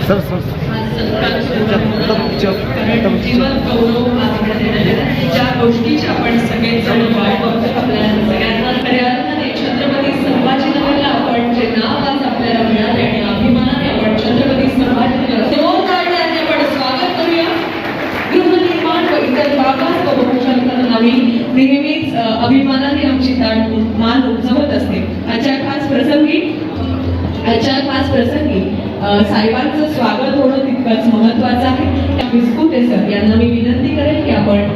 Sir sir जीवन गौरव मात्र ज्या गोष्टीची आपण सगळेजण वाट बघतो आपल्याला सगळ्यांना खऱ्या अर्थाने छत्रपती संभाजीनगरला आपण जे नाव आज आपल्याला मिळाले आणि अभिमानाने आपण छत्रपती संभाजीनगर समोर काढण्याचे आपण स्वागत करूया गृहनिर्माण व इतर बाबा आम्ही नेहमीच अ, अभिमानाने आमची ताट मान उंचावत असते आजच्या खास प्रसंगी आजच्या खास प्रसंगी अ, साहेबांचं स्वागत होणं तितकंच महत्वाचं आहे. त्या बिस्कुटे सर. यांना मी विनंती करेन की आपण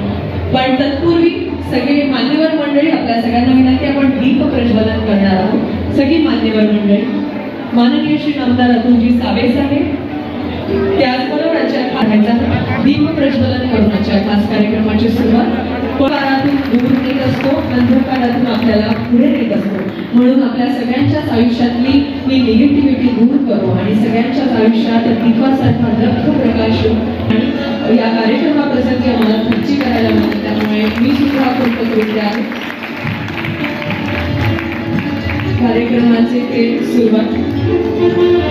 पण तत्पूर्वी सगळे मान्यवर मंडळी आपल्या सगळ्यांना विनंती आपण दीप प्रज्वलन करणार आहोत. सगळी मान्यवर मंडळी माननीय श्री आमदार अतुलजी सावे साहेब त्याचबरोबर आजच्या दीप प्रज्वलन करून आजच्या खास कार्यक्रमाची सुरुवात काळातून दूर नेत असतो अंधकारातून आपल्याला पुढे नेत असतो. म्हणून आपल्या सगळ्यांच्याच आयुष्यातली ही निगेटिव्हिटी दूर करू आणि सगळ्यांच्याच आयुष्यात दीपासारखा दक्ष प्रकाश आणि या कार्यक्रमाप्रसंगी आम्हाला खुर्ची करायला मिळते. त्यामुळे मी सुद्धा कृतज्ञ आहे. कार्यक्रमाचे ते सुरुवात.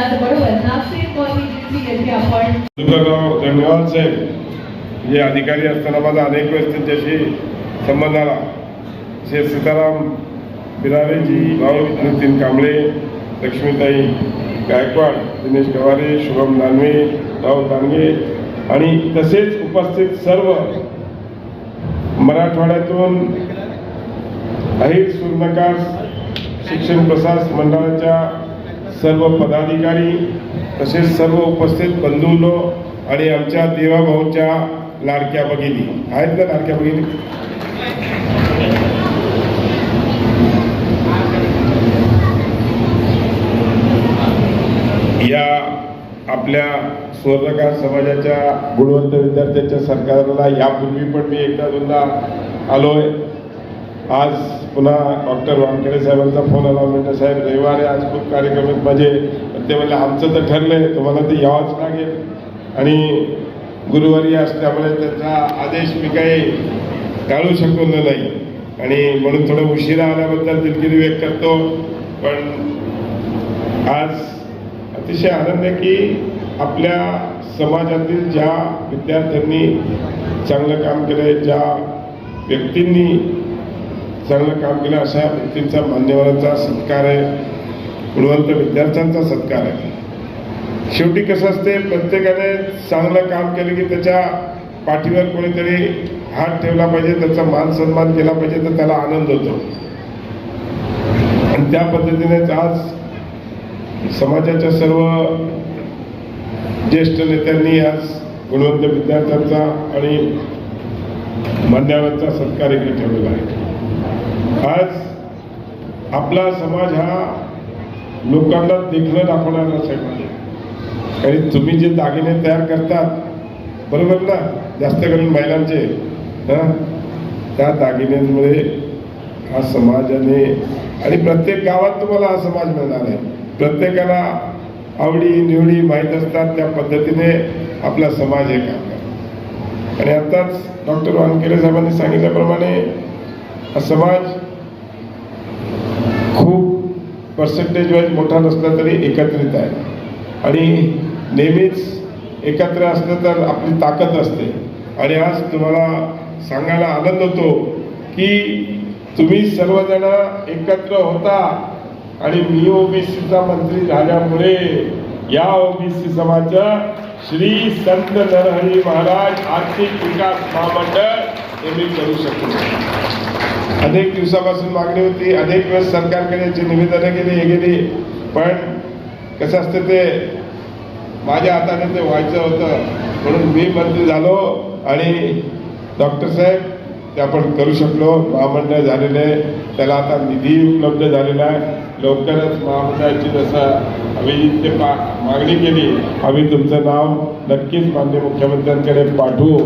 त्याचबरोबर नागपूर कॉलनी येथे आपण धन्यवाद साहेब हे अधिकारी असताना माझा अनेक वेळेस त्यांच्याशी संबंध आला. श्री सीताराम बिरारेजी राव नितीन कांबळे लक्ष्मीताई गायकवाड दिनेश गवारे शुभम दानवे राहुल दानगे आणि तसेच उपस्थित सर्व मराठवाड्यातून अहिर सूर्यकास शिक्षण प्रशास मंडळाच्या सर्व पदाधिकारी तसेच सर्व उपस्थित बंधूंनो आणि आमच्या देवाभाऊच्या लाडक्या भगिनी. आहेत ना लाडक्या भगिनी? या आपल्या स्वर्णकार समाजाच्या गुणवंत विद्यार्थ्यांच्या सरकारला यापूर्वी पण मी एकदा दोनदा आलोय. आज पुन्हा डॉक्टर वानखेडे साहेबांचा फोन आला. म्हणजे साहेब रविवारी आज खूप कार्यक्रम आहेत माझे ते म्हणले आमचं तर ठरलंय तुम्हाला ते यावंच लागेल. आणि गुरुवारी असल्यामुळे त्याचा आदेश मी काही टाळू शकलो नाही. आणि म्हणून थोडं उशिरा आल्याबद्दल दिलगिरी व्यक्त करतो. पण आज अतिशय आनंद आहे की आपल्या समाजातील ज्या विद्यार्थ्यांनी चांगलं काम केलं ज्या व्यक्तींनी चांगलं काम केलं अशा व्यक्तींचा मान्यवरांचा सत्कार आहे. गुणवंत विद्यार्थ्यांचा सत्कार आहे. शेवटी कसं असते प्रत्येकाने चांगलं काम केलं की त्याच्या पाठीवर कोणीतरी हात ठेवला पाहिजे त्याचा मान सन्मान केला पाहिजे तर त्याला आनंद होतो. आणि त्या पद्धतीनेच आज समाजाच्या सर्व ज्येष्ठ नेत्यांनी आज गुणवंत विद्यार्थ्यांचा आणि मान्यवरांचा सत्कार इकडे ठेवलेला आहे. आज आपला समाज हा लोकांना देखणं दाखवणारा समाज आहे. आणि तुम्ही जे दागिने तयार करतात बरोबर ना? जास्त करून महिलांचे हां? त्या दागिन्यांमुळे हा समाजाने आणि प्रत्येक गावात तुम्हाला हा समाज मिळणार आहे. प्रत्येकाला आवडी निवडी माहीत असतात त्या पद्धतीने आपला समाज हे काम करतो. आणि आताच डॉक्टर वानखेडे साहेबांनी सांगितल्याप्रमाणे हा समाज खूप पर्सेंटेज वाईज मोठा नसला तरी एकत्रित आहे. आणि नेहमीच एकत्र असलं तर आपली ताकद असते. आणि आज तुम्हाला सांगायला आनंद होतो की तुम्ही सर्वजण एकत्र होता आणि मी ओबीसीचा मंत्री झाल्यामुळे या ओबीसी समाजा श्री संत नरहरी महाराज आर्थिक विकास महामंडळ हे मी करू शकतो अनेक दिवसापासून मागणी होती. अनेक वेळेस सरकारकडे जे निवेदनं गेली हे गेली पण कसं असतं ते माझ्या हाताने ते व्हायचं होतं. म्हणून मी मंत्री झालो आणि डॉक्टर साहेब ते आपण करू शकलो. महामंडळ झालेले त्याला आता निधी उपलब्ध झालेला आहे. लवकरच महामंडळाची जसं आम्ही ते पा मागणी केली आम्ही तुमचं नाव नक्कीच मान्य मुख्यमंत्र्यांकडे पाठवू.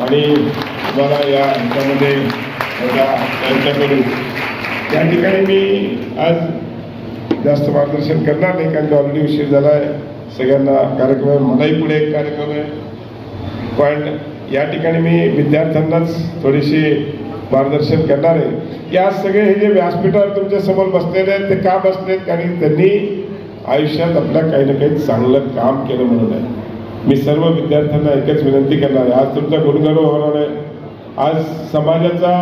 आणि तुम्हाला या ह्याच्यामध्ये त्याचा प्रयत्न करू त्या ठिकाणी मी आज जास्त मार्गदर्शन करणार नाही कारण ऑलरेडी उशीर झाला आहे सगळ्यांना कार्यक्रम आहे मलाही पुढे एक कार्यक्रम आहे. पण या ठिकाणी मी विद्यार्थ्यांनाच थोडीशी मार्गदर्शन करणार आहे. की आज सगळे हे जे व्यासपीठावर तुमच्यासमोर बसलेले आहेत ते का बसले आहेत कारण त्यांनी आयुष्यात आपल्या काही ना काही चांगलं काम केलं म्हणून आहे. मी सर्व विद्यार्थ्यांना एकच विनंती करणार आहे. आज तुमचा गुणगौरव होणार आहे. आज समाजाचा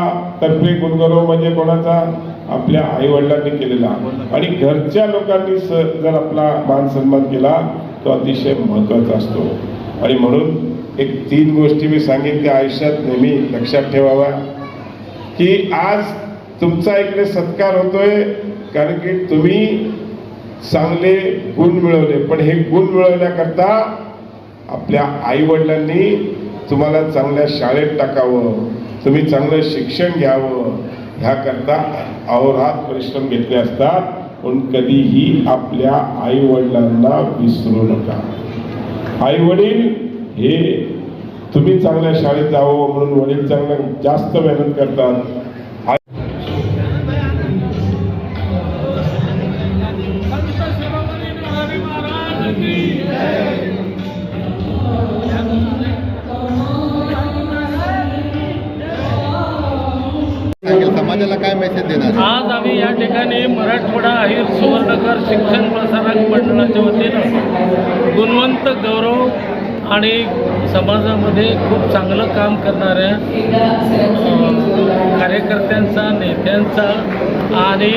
तर्फे गुणगौरव म्हणजे कोणाचा? आपल्या आई वडिलांनी केलेला. आणि घरच्या लोकांनी स जर आपला मान सन्मान केला तो अतिशय महत्त्वाचा असतो. आणि म्हणून एक तीन गोष्टी मी सांगेन त्या आयुष्यात नेहमी लक्षात ठेवाव्या. की आज तुमचा इकडे सत्कार होतोय कारण की तुम्ही चांगले गुण मिळवले. पण हे गुण मिळवण्याकरता आपल्या आई वडिलांनी तुम्हाला चांगल्या शाळेत टाकावं तुम्ही चांगलं शिक्षण घ्यावं ह्याकरता अहोरात परिश्रम घेतले असतात पण कधीही आपल्या आईवडिलांना विसरू नका. आई वडील हे तुम्ही चांगल्या शाळेत जावं म्हणून वडील चांगलं जास्त मेहनत करतात. ठिकाणी मराठवाडा अहिर सुवर्णकर शिक्षण प्रसारक मंडळाच्या वतीनं गुणवंत गौरव आणि समाजामध्ये खूप चांगलं काम करणाऱ्या कार्यकर्त्यांचा नेत्यांचा आणि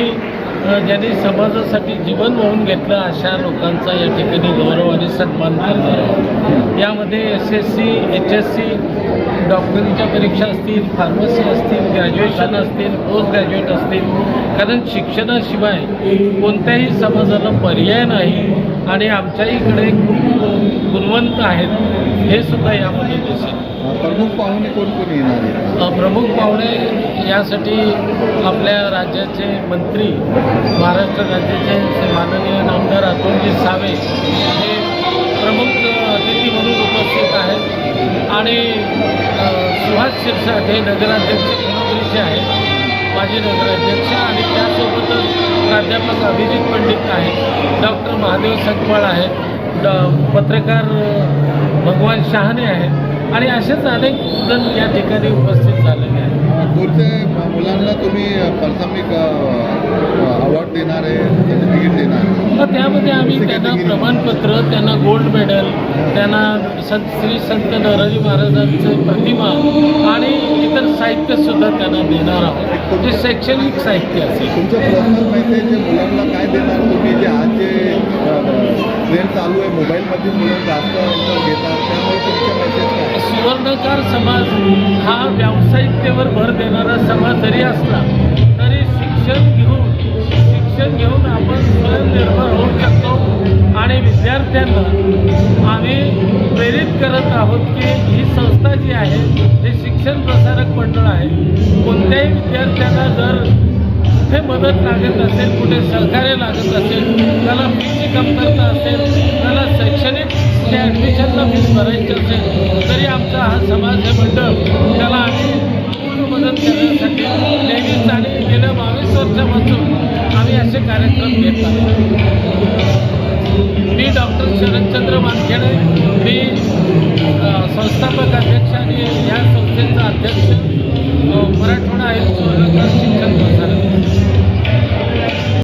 ज्यांनी समाजासाठी जीवन वाहून घेतलं अशा लोकांचा या ठिकाणी गौरव आणि सन्मान करणार यामध्ये S S C H S C डॉक्टरीच्या परीक्षा असतील फार्मसी असतील ग्रॅज्युएशन असतील पोस्ट ग्रॅज्युएट असतील. कारण शिक्षणाशिवाय कोणत्याही समाजाला पर्याय नाही आणि आमच्या इकडे खूप गुणवंत आहेत. हे सुद्धा यामध्ये दिसेल प्रमुख पाहुणे कोण कोण येणार प्रमुख पाहुणे यासाठी आपल्या राज्याचे मंत्री महाराष्ट्र राज्याचे माननीय नामदार अतुलजी सावे हे प्रमुख अतिथी म्हणून उपस्थित आहेत. आणि सुहास शिरसाट हे नगराध्यक्ष पुनोत्रीचे आहेत माजी नगराध्यक्ष आणि त्यासोबतच प्राध्यापक अभिजित पंडित आहेत डॉक्टर महादेव सकपाळ आहेत ड पत्रकार भगवान शहाणे आहेत आणि असेच अनेक जण या ठिकाणी उपस्थित झाले. पुढच्या मुलांना तुम्ही प्राथमिक अवॉर्ड देणार आहे सर्टिफिकेट देणार त्यामध्ये आम्ही त्यांना प्रमाणपत्र त्यांना गोल्ड मेडल त्यांना संत श्री संत नरहरी महाराजांचं प्रतिमा आणि इतर साहित्य सुद्धा त्यांना देणार आहोत. जे शैक्षणिक साहित्य असेल. तुमचं पर्सनल मेसेज मुलांना काय देणार तुम्ही जे आज जे ट्रेंड चालू आहे मोबाईलमध्ये मुलं जास्त घेतात त्यामुळे काय समाज हा व्यावसायिकतेवर भर देणारा समाज जरी असला तरी शिक्षण घेऊन शिक्षण घेऊन आपण स्वयंनिर्भर होऊ शकतो. आणि विद्यार्थ्यांना आम्ही प्रेरित करत आहोत की ही संस्था जी आहे हे शिक्षण प्रसारक मंडळ आहे कोणत्याही विद्यार्थ्यांना जर कुठे मदत लागत असेल कुठे सहकार्य लागत असेल त्याला फीची कमतरता असेल त्याला शैक्षणिक कुठे ॲडमिशनला फीस भरायची असेल तरी आमचा हा समाज हे मंडळ त्याला आम्ही पूर्ण मदत करण्यासाठी नेहमीच आणि गेल्या बावीस वर्षापासून आम्ही असे कार्यक्रम घेत मी डॉक्टर शरदचंद्र वानखेडे मी संस्थापक अध्यक्ष आणि